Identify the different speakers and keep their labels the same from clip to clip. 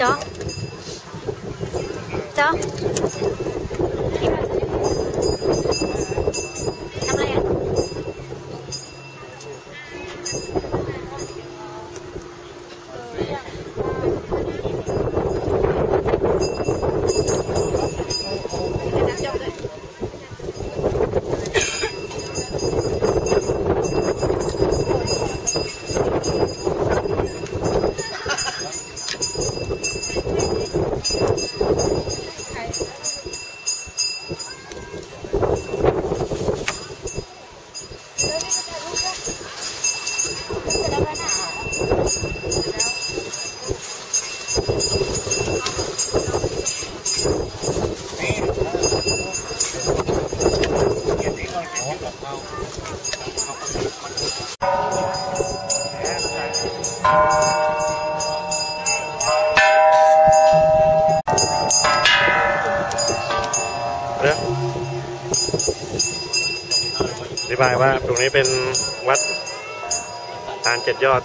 Speaker 1: จอจอ อะไรอะ
Speaker 2: เรื่องอธิบายว่าตรงนี้เป็นวัดตาลเจ็ดยอด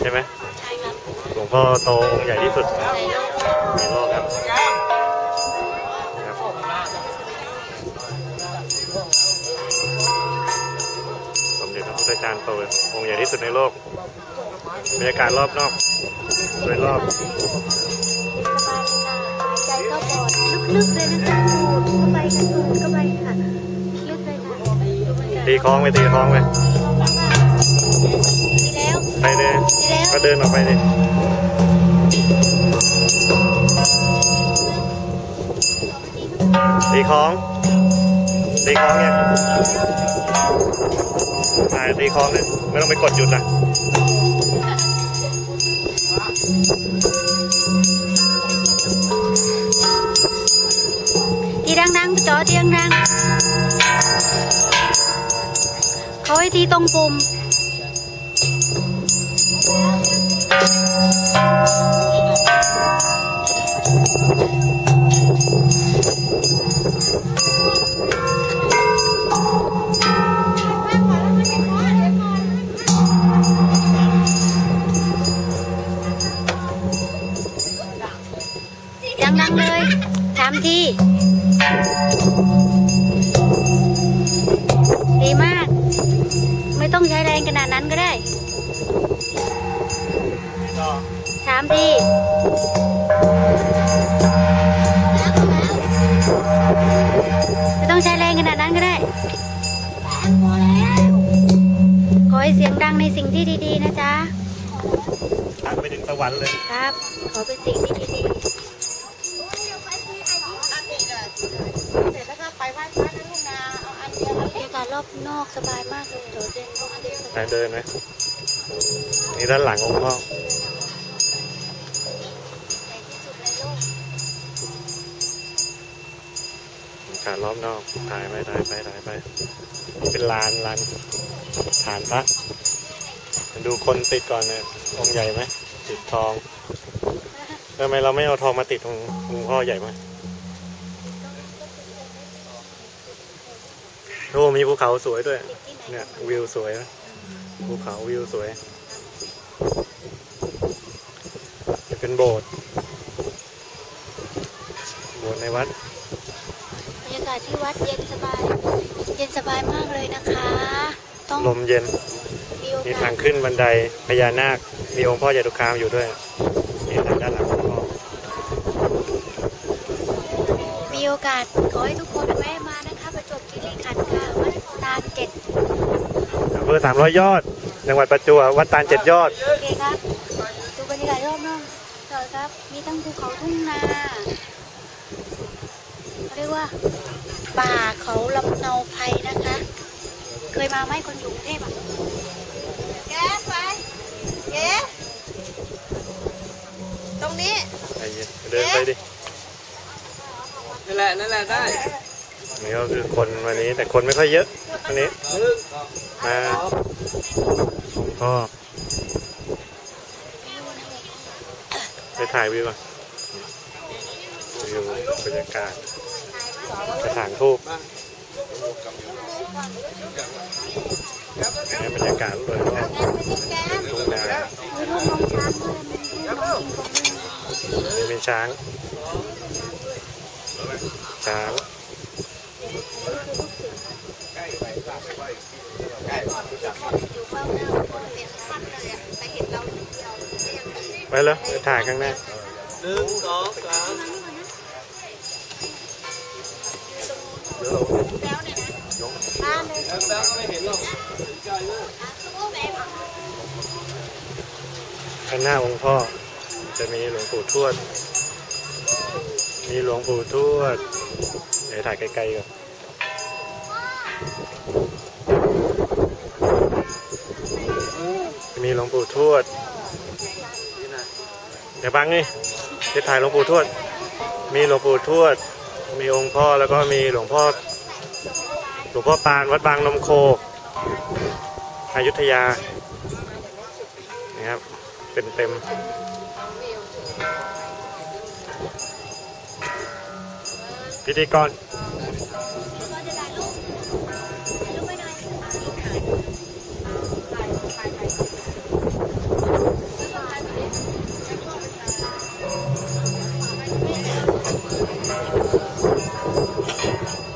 Speaker 2: ใช่ไหม
Speaker 1: ใช่ครับ
Speaker 2: หลวงพ่อโตองค์ใหญ่ที่สุด
Speaker 1: ในโลก
Speaker 2: ในโลกครับครับสมเด็จ พระพุทธจารย์โตองค์ใหญ่ที่สุดในโลกบรรยากาศรอบนอกโดยรอบ
Speaker 1: สบายค่ะหายใจเข้าปอดลึกๆเลยนะจ๊ะสูดเข้าไปค่ะสูดเข้าไปค่ะลึกเลยค่ะดูบรรยากาศ
Speaker 2: ตีคล้องไปตีคล้องไป
Speaker 1: ดีแล้ว
Speaker 2: ไปเลย
Speaker 1: ดีแล้ว
Speaker 2: ก็เดินออกไปเลยตีคล้อง ตีคล้องเนี่ยอ่าตีคล้องเนี่ยไม่ต้องไปกดหยุดนะ
Speaker 1: ทีดังๆจอทีดังๆเขาให้ทีตรงปุ่ม สามทีดีมาก ไม่ต้องใช้แรงขนาดนั้นก็ได้สามทีไม่ต้องใช้แรงขนาดนั้นก็ได้ ขอให้เสียงดังในสิ่งที่ดีๆ นะจ๊ะ
Speaker 2: ไปถึงสวรรค์เลย
Speaker 1: ครับ ขอเป็นสิ่งที่ดี
Speaker 3: เสร็จแล้วก็ไปไหว้พระนะลูกนะเอาอันเดียว
Speaker 1: บรรยากาศรอบนอกสบายมากเลยโดดเด่นมากเลย
Speaker 2: ไปเดินไหมนี่ด้านหลังองค์พ่อ
Speaker 1: ใหญ่ที่สุดในโลก
Speaker 2: บรรยากาศรอบนอกถ่ายไปถ่ายไปถ่ายไปนี่เป็นลานลานฐานพระดูคนติดก่อนเนี่ยองค์ใหญ่ไหมติดทองทำไมเราไม่เอาทองมาติดตรงองค์พ่อใหญ่ไหม โอ้มีภูเขาสวยด้วย เนี่ยวิวสวยนะภูเขาวิวสวย จะเป็นโบสถ์โบสถ์ในวัด
Speaker 1: บรรยากาศที่วัดเย็นสบาย เย็นสบายมากเลยนะคะ ต้อง
Speaker 2: ลมเย็น
Speaker 1: มีโอ
Speaker 2: มี
Speaker 1: กา
Speaker 2: ทา
Speaker 1: ส
Speaker 2: งขึ้นบันไดพญานาค มีองค์พ่อจตุคามอยู่ด้วยนี่ทางด้านหลังองค์พ่อ
Speaker 1: มีโอกาสขอให้ทุกคนแวะมานะคะประจวบคีรีขันธ์ค่ะวัดตาลเจ็ด
Speaker 2: อำ เภอสามร้อยยอด จังหวัดประจวบวัดตาลเจ็ดยอด
Speaker 1: โอเคครับดูบรรยากาศรอบนอกต่อครับ มีทั้งภูเขาทุ่งนาเขาเรียกว่า ป่าเขาลำเนาไพรนะคะ เคยมาไหมคนอยู่กรุงเทพอะ
Speaker 3: แกไปเก๋ตรงนี้
Speaker 2: ไปเย็นเดินไปดิ
Speaker 4: นั่นแหละ นั่นแหละได้
Speaker 2: นี่ก็คือคนวันนี้แต่คนไม่ค่อยเยอะวันนี้
Speaker 4: หนึ่ง
Speaker 2: มาอง ค์พ่อไปถ่ายวิวก่อนวิวบรรยากาศกระถางทูบนี่บรรยากาศโดยรอบทุ่งนา
Speaker 1: มีรูปน้องช้างด้วยมีรูปน้องอิงโตด้วย
Speaker 2: นี่มีช้าง ช้าง ไปเลยไปถ่ายข้างหน้า
Speaker 4: หนึ่งสองสาม
Speaker 3: แล้วเนี่ยนะอ่านึ่ง
Speaker 4: แล้วแล้วก็ไม่เห็นหรอกใกล้มาก
Speaker 2: ข้างหน้าองค์พ่อ จะมีหลวงปู่ทวด มีหลวงปู่ทวด เดี๋ยวถ่ายไกลๆก่อน มีหลวงปู่ทวด เดี๋ยวบังนี่จะถ่ายหลวงปู่ทวด มีหลวงปู่ทวด มีองค์พ่อแล้วก็มีหลวงพ่อ หลวงพ่อปานวัดบางนมโคอยุธยานะครับเป็นเต็มพิธีกร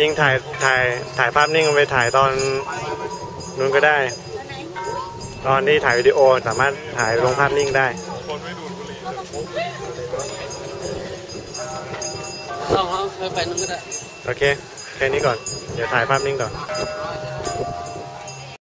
Speaker 2: ยิงถ่ายถ่ายถ่ายภาพนิ่งเอาไปถ่ายตอนนู้นก็ได้ ตอนที่ถ่ายวิดีโอสามารถถ่ายลงภาพนิ่งได้
Speaker 4: เอาเอาไปไปนู่นก็ได้
Speaker 2: โอเค แค่นี้ก่อน เดี๋ยวถ่ายภาพนิ่งก่อน
Speaker 4: เ